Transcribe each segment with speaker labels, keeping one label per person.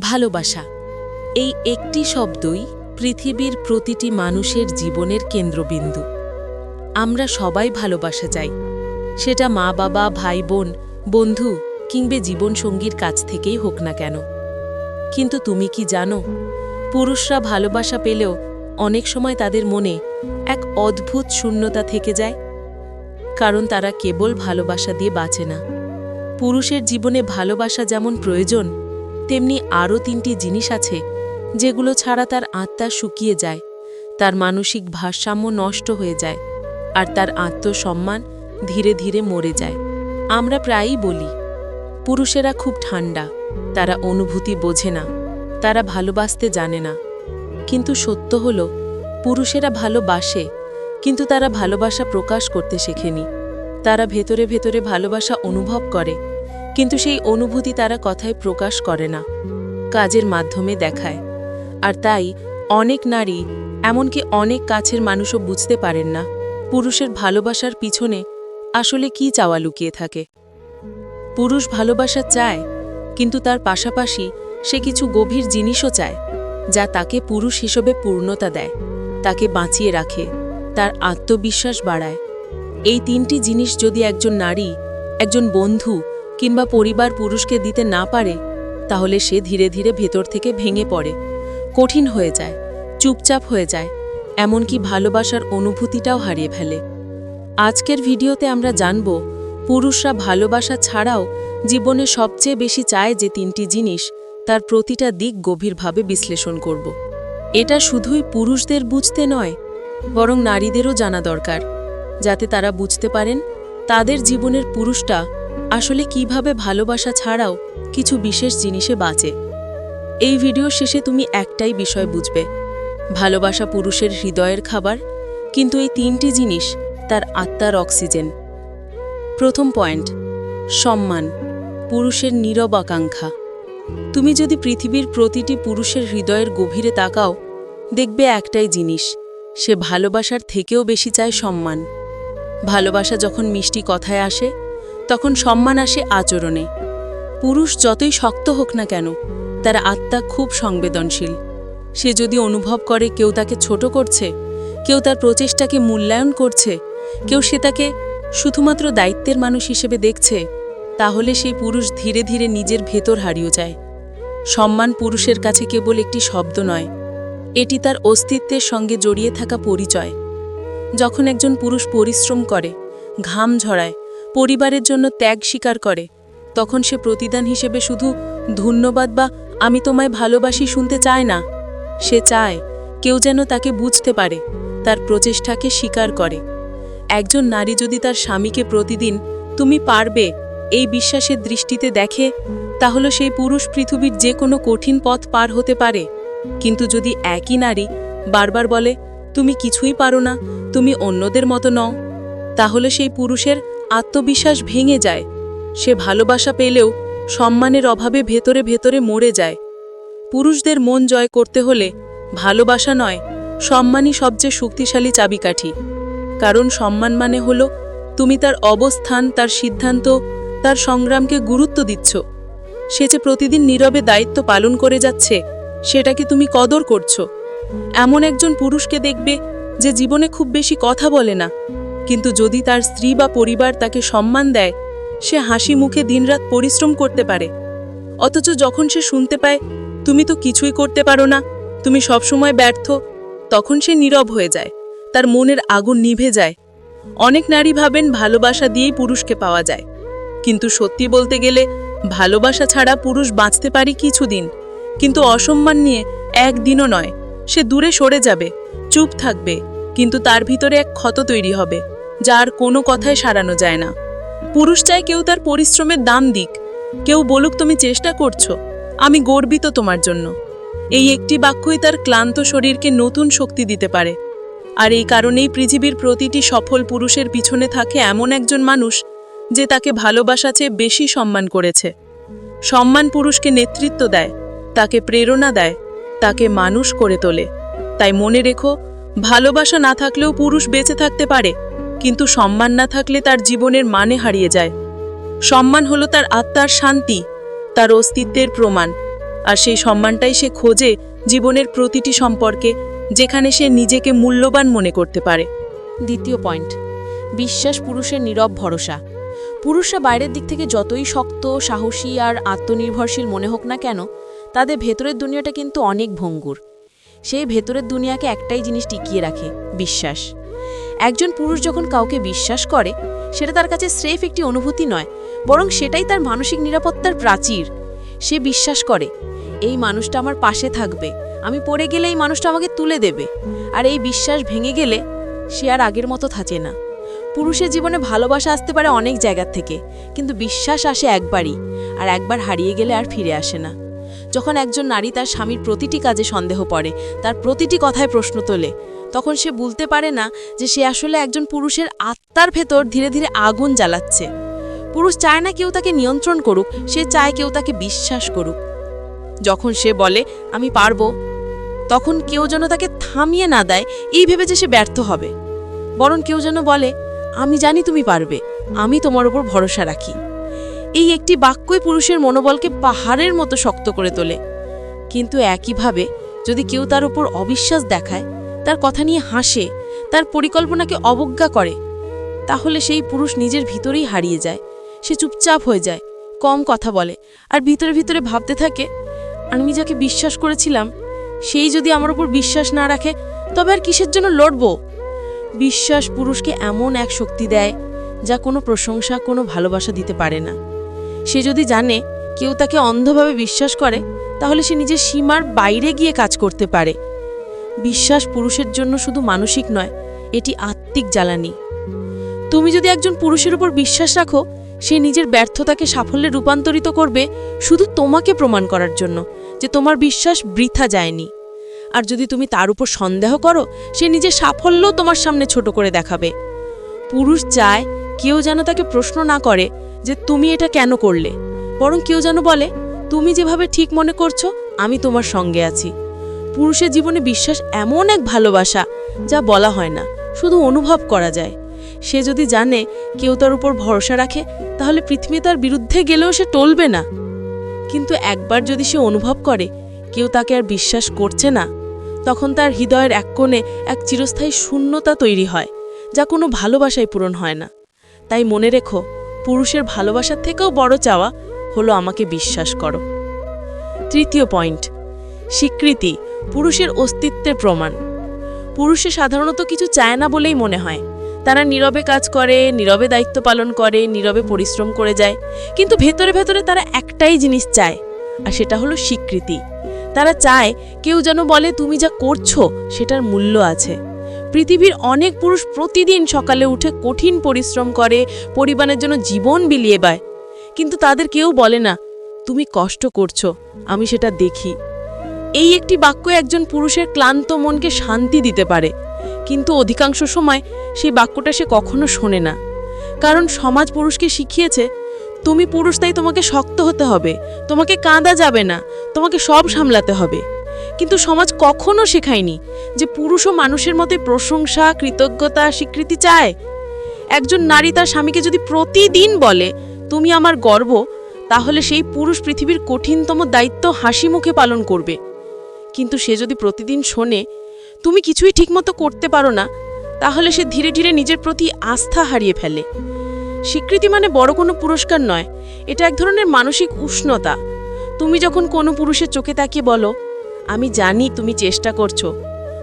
Speaker 1: ভালোবাসা। এই একটি শব্দই পৃথিবীর প্রতিটি মানুষের জীবনের কেন্দ্রবিন্দু। আমরা সবাই ভালোবাসা চাই। সেটা মা, বাবা, ভাই, বোন, বন্ধু কিংবে জীবনসঙ্গীর কাছ থেকেই হোক না কেন। কিন্তু তুমি কি জানো, পুরুষরা ভালোবাসা পেলেও অনেক সময় তাদের মনে এক অদ্ভুত শূন্যতা থেকে যায়। কারণ তারা কেবল ভালোবাসা দিয়ে বাঁচে না। পুরুষের জীবনে ভালোবাসা যেমন প্রয়োজন তেমনি আরও তিনটি জিনিস আছে, যেগুলো ছাড়া তার আত্মা শুকিয়ে যায়, তার মানসিক ভারসাম্য নষ্ট হয়ে যায়, আর তার আত্মসম্মান ধীরে ধীরে মরে যায়। আমরা প্রায়ই বলি, পুরুষেরা খুব ঠান্ডা, তারা অনুভূতি বোঝে না, তারা ভালোবাসতে জানে না। কিন্তু সত্য হল, পুরুষেরা ভালোবাসে, কিন্তু তারা ভালোবাসা প্রকাশ করতে শেখেনি। তারা ভেতরে ভেতরে ভালোবাসা অনুভব করে কিন্তু সেই অনুভূতি তারা কথায় প্রকাশ করে না, কাজের মাধ্যমে দেখায়। আর তাই অনেক নারী, এমনকি অনেক কাছের মানুষও বুঝতে পারেন না পুরুষের ভালোবাসার পিছনে আসলে কি চাওয়া লুকিয়ে থাকে। পুরুষ ভালোবাসা চায়, কিন্তু তার পাশাপাশি সে কিছু গভীর জিনিসও চায়, যা তাকে পুরুষ হিসেবে পূর্ণতা দেয়, তাকে বাঁচিয়ে রাখে, তার আত্মবিশ্বাস বাড়ায়। এই তিনটি জিনিস যদি একজন নারী, একজন বন্ধু কিংবা পরিবার পুরুষকে দিতে না পারে, তাহলে সে ধীরে ধীরে ভেতর থেকে ভেঙে পড়ে, কঠিন হয়ে যায়, চুপচাপ হয়ে যায়, এমনকি ভালোবাসার অনুভূতিটাও হারিয়ে ফেলে। আজকের ভিডিওতে আমরা জানব, পুরুষরা ভালোবাসা ছাড়াও জীবনে সবচেয়ে বেশি চায় যে তিনটি জিনিস, তার প্রতিটা দিক গভীরভাবে বিশ্লেষণ করব। এটা শুধুই পুরুষদের বুঝতে নয়, বরং নারীদেরও জানা দরকার, যাতে তারা বুঝতে পারেন, তাদের জীবনের পুরুষটা আসলে কীভাবে ভালোবাসা ছাড়াও কিছু বিশেষ জিনিসে বাঁচে? এই ভিডিও শেষে তুমি একটাই বিষয় বুঝবে। ভালোবাসা পুরুষের হৃদয়ের খাবার, কিন্তু এই তিনটি জিনিস তার আত্মার অক্সিজেন। প্রথম পয়েন্ট, সম্মান, পুরুষের নীরব আকাঙ্ক্ষা। তুমি যদি পৃথিবীর প্রতিটি পুরুষের হৃদয়ের গভীরে তাকাও, দেখবে একটাই জিনিস, সে ভালোবাসার থেকেও বেশি চায় সম্মান। ভালোবাসা যখন মিষ্টি কথায় আসে তখন সম্মান আসে আচরণে। পুরুষ যতই শক্ত হোক না কেন, তার আত্মা খুব সংবেদনশীল। সে যদি অনুভব করে কেউ তাকে ছোট করছে, কেউ তার প্রচেষ্টাকে মূল্যায়ন করছে, কেউ সে তাকে শুধুমাত্র দায়িত্বের মানুষ হিসেবে দেখছে, তাহলে সেই পুরুষ ধীরে ধীরে নিজের ভেতর হারিয়ে যায়। সম্মান পুরুষের কাছে কেবল একটি শব্দ নয়, এটি তার অস্তিত্বের সঙ্গে জড়িয়ে থাকা পরিচয়। যখন একজন পুরুষ পরিশ্রম করে, ঘাম ঝরায় পরিবারের জন্য ত্যাগ স্বীকার করে, তখন সে প্রতিদান হিসেবে শুধু ধন্যবাদ বা আমি তোমায় ভালোবাসি শুনতে চায় না। সে চায় কেউ যেন তাকে বুঝতে পারে, তার প্রচেষ্টাকে স্বীকার করে। একজন নারী যদি তার স্বামীকে প্রতিদিন, তুমি পারবে এই বিশ্বাসের দৃষ্টিতে দেখে, তাহলে সেই পুরুষ পৃথিবীর যে কোনো কঠিন পথ পার হতে পারে। কিন্তু যদি একই নারী বারবার বলে, তুমি কিছুই পারো না, তুমি অন্যদের মতো নও তাহলে সেই পুরুষের আত্মবিশ্বাস ভেঙে যায়। সে ভালোবাসা পেলেও সম্মানের অভাবে ভেতরে ভেতরে মরে যায়। পুরুষদের মন জয় করতে হলে ভালোবাসা নয়, সম্মানই সবচেয়ে শক্তিশালী চাবিকাঠি। কারণ সম্মান মানে হলো তুমি তার অবস্থান, তার সিদ্ধান্ত, তার সংগ্রামকে গুরুত্ব দিচ্ছ। সে যে প্রতিদিন নীরবে দায়িত্ব পালন করে যাচ্ছে সেটাকে তুমি কদর করছ? এমন একজন পুরুষকে দেখবে যে জীবনে খুব বেশি কথা বলে না। কিন্তু যদি তার স্ত্রী বা পরিবার তাকে সম্মান দেয়, সে হাসি মুখে দিনরাত পরিশ্রম করতে পারে। অথচ যখন সে শুনতে পায়, তুমি তো কিছুই করতে পারো না, তুমি সবসময় ব্যর্থ, তখন সে নীরব হয়ে যায়, তার মনের আগুন নিভে যায়। অনেক নারী ভাবেন ভালোবাসা দিয়েই পুরুষকে পাওয়া যায়। কিন্তু সত্যি বলতে গেলে, ভালোবাসা ছাড়া পুরুষ বাঁচতে পারি কিছুদিন। কিন্তু অসম্মান নিয়ে একদিনও নয়, সে দূরে সরে যাবে, চুপ থাকবে, কিন্তু তার ভিতরে এক ক্ষত তৈরি হবে। যার কোনো কথায় সারানো যায় না। পুরুষ চায় কেউ তার পরিশ্রমের দাম দিক। কেউ বলুক, তুমি চেষ্টা করছ। আমি গর্বিত তোমার জন্য। এই একটি বাক্যই তার ক্লান্ত শরীরকে নতুন শক্তি দিতে পারে। আর এই কারণেই পৃথিবীর প্রতিটি সফল পুরুষের পিছনে থাকে এমন একজন মানুষ যে তাকে ভালোবাসা চেয়ে বেশি সম্মান করেছে। সম্মান পুরুষকে নেতৃত্ব দেয়, তাকে প্রেরণা দেয়, তাকে মানুষ করে তোলে। তাই মনে রেখো, ভালোবাসা না থাকলেও পুরুষ বেঁচে থাকতে পারে। কিন্তু সম্মান না থাকলে তার জীবনের মানে হারিয়ে যায়। সম্মান হলো তার আত্মার শান্তি, তার অস্তিত্বের প্রমাণ, আর সেই সম্মানটাই সে খোঁজে জীবনের প্রতিটি সম্পর্কে, যেখানে সে নিজেকে মূল্যবান মনে করতে পারে।
Speaker 2: দ্বিতীয় পয়েন্ট, বিশ্বাস পুরুষের নীরব ভরসা। পুরুষরা বাইরের দিক থেকে যতই শক্ত, সাহসী আর আত্মনির্ভরশীল মনে হোক না কেন, তাদের ভেতরের দুনিয়াটা কিন্তু অনেক ভঙ্গুর। সেই ভেতরের দুনিয়াকে একটাই জিনিস টিকিয়ে রাখে, বিশ্বাস। একজন পুরুষ যখন কাউকে বিশ্বাস করে, সেটা তার কাছে স্রেফ একটি অনুভূতি নয়, বরং সেটাই তার মানসিক নিরাপত্তার প্রাচীর। সে বিশ্বাস করে, এই মানুষটা আমার পাশে থাকবে, আমি পড়ে গেলে এই মানুষটা আমাকে তুলে দেবে। আর এই বিশ্বাস ভেঙে গেলে সে আর আগের মতো থাকে না। পুরুষের জীবনে ভালোবাসা আসতে পারে অনেক জায়গার থেকে, কিন্তু বিশ্বাস আসে একবারই, আর একবার হারিয়ে গেলে আর ফিরে আসে না। যখন একজন নারী তার স্বামীর প্রতিটি কাজে সন্দেহ পড়ে, তার প্রতিটি কথায় প্রশ্ন তোলে তখন সে বলতে পারে না যে সে আসলে একজন পুরুষের আত্মার ভেতর ধীরে ধীরে আগুন জ্বালাচ্ছে। পুরুষ চায় না কেউ তাকে নিয়ন্ত্রণ করুক, সে চায় কেউ তাকে বিশ্বাস করুক। যখন সে বলে, আমি পারব, তখন কেউ যেন তাকে থামিয়ে না দেয়, এই ভেবে যে সে ব্যর্থ হবে। বরং কেউ যেন বলে, আমি জানি তুমি পারবে, আমি তোমার উপর ভরসা রাখি। এই একটি বাক্যই পুরুষের মনোবলকে পাহাড়ের মতো শক্ত করে তোলে। কিন্তু একইভাবে যদি কেউ তার উপর অবিশ্বাস দেখায় তার কথা নিয়ে হাসে, তার পরিকল্পনাকে অবজ্ঞা করে। তাহলে সেই পুরুষ নিজের ভিতরেই হারিয়ে যায়। সে চুপচাপ হয়ে যায়, কম কথা বলে, আর ভিতরে ভিতরে ভাবতে থাকে, আমি যাকে বিশ্বাস করেছিলাম, সেই যদি আমার উপর বিশ্বাস না রাখে, তবে আর কিসের জন্য লড়ব? বিশ্বাস পুরুষকে এমন এক শক্তি দেয়, যা কোনো প্রশংসা, কোনো ভালোবাসা দিতে পারে না। সে যদি জানে কেউ তাকে অন্ধভাবে বিশ্বাস করে, তাহলে সে নিজের সীমার বাইরে গিয়ে কাজ করতে পারে। বিশ্বাস পুরুষের জন্য শুধু মানসিক নয়, এটি আত্মিক জ্বালানি। তুমি যদি একজন পুরুষের উপর বিশ্বাস রাখো, সে নিজের ব্যর্থতাকে সাফল্যে রূপান্তরিত করবে শুধু তোমাকে প্রমাণ করার জন্য যে তোমার বিশ্বাস বৃথা যায়নি। আর যদি তুমি তার উপর সন্দেহ করো, সে নিজের সাফল্য তোমার সামনে ছোট করে দেখাবে। পুরুষ চায় কেউ যেন তাকে প্রশ্ন না করে যে তুমি এটা কেন করলে। বরং কেউ যেন বলে, তুমি যেভাবে ঠিক মনে করছ, আমি তোমার সঙ্গে আছি। পুরুষের জীবনে বিশ্বাস এমন এক ভালোবাসা যা বলা হয় না, শুধু অনুভব করা যায়। সে যদি জানে কেউ তার উপর ভরসা রাখে, তাহলে পৃথিবী তার বিরুদ্ধে গেলেও সে টলবে না। কিন্তু একবার যদি সে অনুভব করে, কেউ তাকে আর বিশ্বাস করছে না, তখন তার হৃদয়ের এক কোণে এক চিরস্থায়ী শূন্যতা তৈরি হয়, যা কোনো ভালোবাসায় পূরণ হয় না। তাই মনে রেখো, পুরুষের ভালোবাসার থেকেও বড় চাওয়া হলো আমাকে বিশ্বাস করো। তৃতীয় পয়েন্ট, স্বীকৃতি। পুরুষের অস্তিত্বের প্রমাণ। পুরুষে সাধারণত কিছু চায় না বলেই মনে হয়। তারা নীরবে কাজ করে, নীরবে দায়িত্ব পালন করে, নীরবে পরিশ্রম করে যায়। কিন্তু ভেতরে ভেতরে তারা একটাই জিনিস চায়, আর সেটা হলো স্বীকৃতি। তারা চায়, কেউ যেন বলে, তুমি যা করছ, সেটার মূল্য আছে। পৃথিবীর অনেক পুরুষ প্রতিদিন সকালে উঠে কঠিন পরিশ্রম করে, পরিবারের জন্য জীবন বিলিয়ে দেয়। কিন্তু তাদের কেউ বলে না, তুমি কষ্ট করছ, আমি সেটা দেখি। এই একটি বাক্য একজন পুরুষের ক্লান্ত মনকে শান্তি দিতে পারে, কিন্তু অধিকাংশ সময় সেই বাক্যটা সে কখনো শোনে না। কারণ সমাজ পুরুষকে শিখিয়েছে, তুমি পুরুষ, তাই তোমাকে শক্ত হতে হবে, তোমাকে কাঁদা যাবে না, তোমাকে সব সামলাতে হবে। কিন্তু সমাজ কখনো শেখায়নি যে পুরুষও মানুষের মতে প্রশংসা, কৃতজ্ঞতা, স্বীকৃতি চায়। একজন নারী তার স্বামীকে যদি প্রতিদিন বলে, তুমি আমার গর্ব তাহলে সেই পুরুষ পৃথিবীর কঠিনতম দায়িত্ব হাসি মুখে পালন করবে। কিন্তু সে যদি প্রতিদিন শোনে, তুমি কিছুই ঠিকমতো করতে পারো না, তাহলে সে ধীরে ধীরে নিজের প্রতি আস্থা হারিয়ে ফেলে। স্বীকৃতি মানে বড় কোনো পুরস্কার নয়, এটা এক ধরনের মানসিক উষ্ণতা। তুমি যখন কোনো পুরুষের চোখে তাকিয়ে বলো, আমি জানি তুমি চেষ্টা করছ,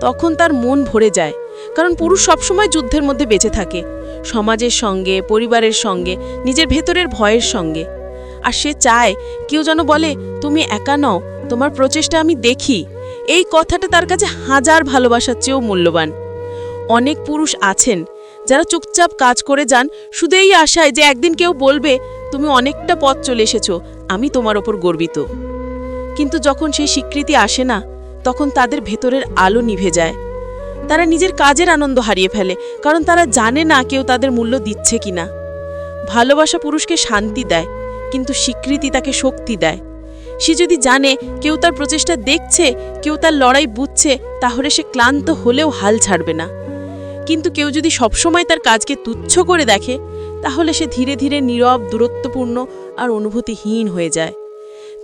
Speaker 2: তখন তার মন ভরে যায়, কারণ পুরুষ সবসময় যুদ্ধের মধ্যে বেঁচে থাকে, সমাজের সঙ্গে, পরিবারের সঙ্গে, নিজের ভেতরের ভয়ের সঙ্গে। আর সে চায়, কেউ যেন বলে, তুমি একা নও তোমার প্রচেষ্টা আমি দেখি। এই কথাটা তার কাছে হাজার ভালোবাসার চেয়েও মূল্যবান। অনেক পুরুষ আছেন, যারা চুপচাপ কাজ করে যান, শুধু এই আশায় যে একদিন কেউ বলবে, তুমি অনেকটা পথ চলে এসেছ, আমি তোমার ওপর গর্বিত। কিন্তু যখন সেই স্বীকৃতি আসে না, তখন তাদের ভেতরের আলো নিভে যায়। তারা নিজের কাজের আনন্দ হারিয়ে ফেলে, কারণ তারা জানে না কেউ তাদের মূল্য দিচ্ছে কিনা। ভালোবাসা পুরুষকে শান্তি দেয়, কিন্তু স্বীকৃতি তাকে শক্তি দেয়। সে যদি জানে কেউ তার প্রচেষ্টা দেখছে, কেউ তার লড়াই বুঝছে, তাহলে সে ক্লান্ত হলেও হাল ছাড়বে না। কিন্তু কেউ যদি সবসময় তার কাজকে তুচ্ছ করে দেখে, তাহলে সে ধীরে ধীরে নীরব, দূরত্বপূর্ণ আর অনুভূতিহীন হয়ে যায়।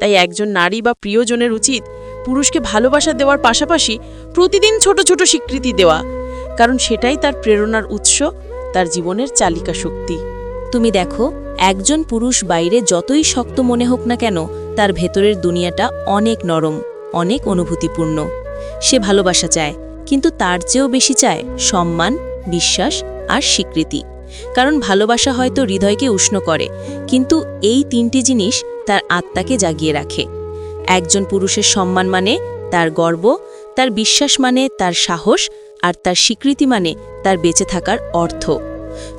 Speaker 2: তাই একজন নারী বা প্রিয়জনের উচিত পুরুষকে ভালোবাসা দেওয়ার পাশাপাশি প্রতিদিন ছোট ছোট স্বীকৃতি দেওয়া, কারণ সেটাই তার প্রেরণার উৎস, তার জীবনের চালিকা শক্তি।
Speaker 1: তুমি দেখো, একজন পুরুষ বাইরে যতই শক্ত মনে হোক না কেন তার ভেতরের দুনিয়াটা অনেক নরম, অনেক অনুভূতিপূর্ণ। সে ভালোবাসা চায়, কিন্তু তার চেয়েও বেশি চায় সম্মান, বিশ্বাস আর স্বীকৃতি। কারণ ভালোবাসা হয়তো হৃদয়কে উষ্ণ করে, কিন্তু এই তিনটি জিনিস তার আত্মাকে জাগিয়ে রাখে। একজন পুরুষের সম্মান মানে তার গর্ব, তার বিশ্বাস মানে তার সাহস, আর তার স্বীকৃতি মানে তার বেঁচে থাকার অর্থ।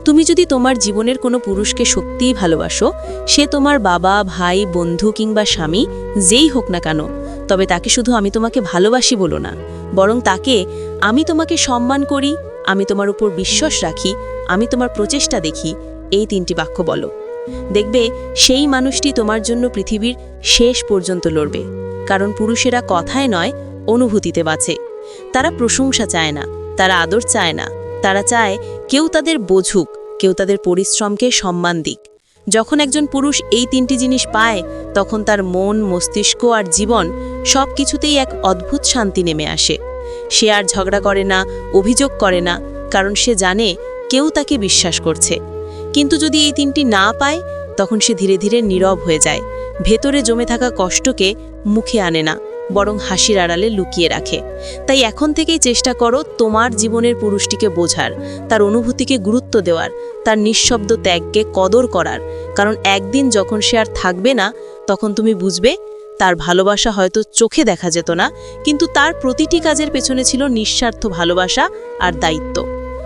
Speaker 1: তুমি যদি তোমার জীবনের কোনো পুরুষকে সত্যিই ভালোবাসো, সে তোমার বাবা, ভাই, বন্ধু কিংবা স্বামী, যেই হোক না কেন, তবে তাকে শুধু আমি তোমাকে ভালোবাসি বলো না। বরং তাকে আমি তোমাকে সম্মান করি, আমি তোমার উপর বিশ্বাস রাখি, আমি তোমার প্রচেষ্টা দেখি, এই তিনটি বাক্য বলো। দেখবে, সেই মানুষটি তোমার জন্য পৃথিবীর শেষ পর্যন্ত লড়বে। কারণ পুরুষেরা কথায় নয়, অনুভূতিতে বাঁচে। তারা প্রশংসা চায় না, তারা আদর চায় না তারা চায় কেউ তাদের বোঝুক, কেউ তাদের পরিশ্রমকে সম্মান দিক। যখন একজন পুরুষ এই তিনটি জিনিস পায়, তখন তার মন, মস্তিষ্ক আর জীবন সব কিছুতেই এক অদ্ভুত শান্তি নেমে আসে। সে আর ঝগড়া করে না, অভিযোগ করে না, কারণ সে জানে কেউ তাকে বিশ্বাস করছে। কিন্তু যদি এই তিনটি না পায়, তখন সে ধীরে ধীরে নীরব হয়ে যায়। ভেতরে জমে থাকা কষ্টকে মুখে আনে না। বরং হাসির আড়ালে লুকিয়ে রাখে। তাই এখন থেকেই চেষ্টা করো তোমার জীবনের পুরুষটিকে বোঝার, তার অনুভূতিকে গুরুত্ব দেওয়ার, তার নিঃশব্দ ত্যাগকে কদর করার। কারণ একদিন যখন সে আর থাকবে না, তখন তুমি বুঝবে, তার ভালোবাসা হয়তো চোখে দেখা যেত না, কিন্তু তার প্রতিটি কাজের পেছনে ছিল নিঃস্বার্থ ভালোবাসা আর দায়িত্ব।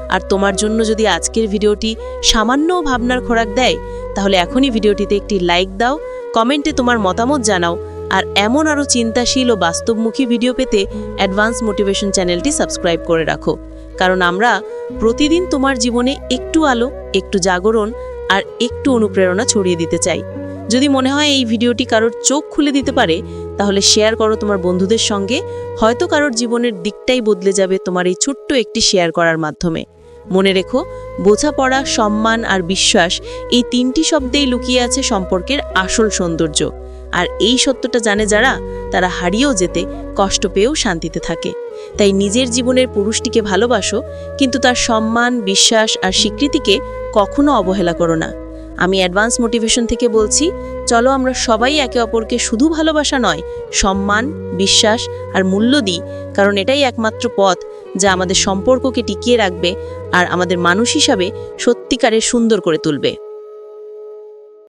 Speaker 1: আর তোমার জন্য যদি আজকের ভিডিওটি সামান্য ভাবনার খোরাক দেয়, তাহলে এখনই ভিডিওটিতে একটি লাইক দাও, কমেন্টে তোমার মতামত জানাও আর এমন আরও চিন্তাশীল ও বাস্তবমুখী ভিডিও পেতে অ্যাডভান্স মোটিভেশন চ্যানেলটি সাবস্ক্রাইব করে রাখো। কারণ আমরা প্রতিদিন তোমার জীবনে একটু আলো, একটু জাগরণ আর একটু অনুপ্রেরণা ছড়িয়ে দিতে চাই। যদি মনে হয় এই ভিডিওটি কারোর চোখ খুলে দিতে পারে, তাহলে শেয়ার করো তোমার বন্ধুদের সঙ্গে। হয়তো কারোর জীবনের দিকটাই বদলে যাবে তোমার এই ছোট্ট একটি শেয়ার করার মাধ্যমে। মনে রেখো, বোঝাপড়া, সম্মান আর বিশ্বাস এই তিনটি শব্দেই লুকিয়ে আছে সম্পর্কের আসল সৌন্দর্য। আর এই সত্যটা জানে যারা, তারা হারিয়েও যেতে, কষ্ট পেয়েও শান্তিতে থাকে। তাই নিজের জীবনের পুরুষটিকে ভালোবাসো, কিন্তু তার সম্মান, বিশ্বাস আর স্বীকৃতিকে কখনো অবহেলা করো না। আমি অ্যাডভান্স মোটিভেশন থেকে বলছি, চলো আমরা সবাই একে অপরকে শুধু ভালোবাসা নয়, সম্মান, বিশ্বাস আর মূল্য দিই, কারণ এটাই একমাত্র পথ যা আমাদের সম্পর্ককে টিকিয়ে রাখবে আর আমাদের মানুষ হিসাবে সত্যিকারের সুন্দর করে তুলবে।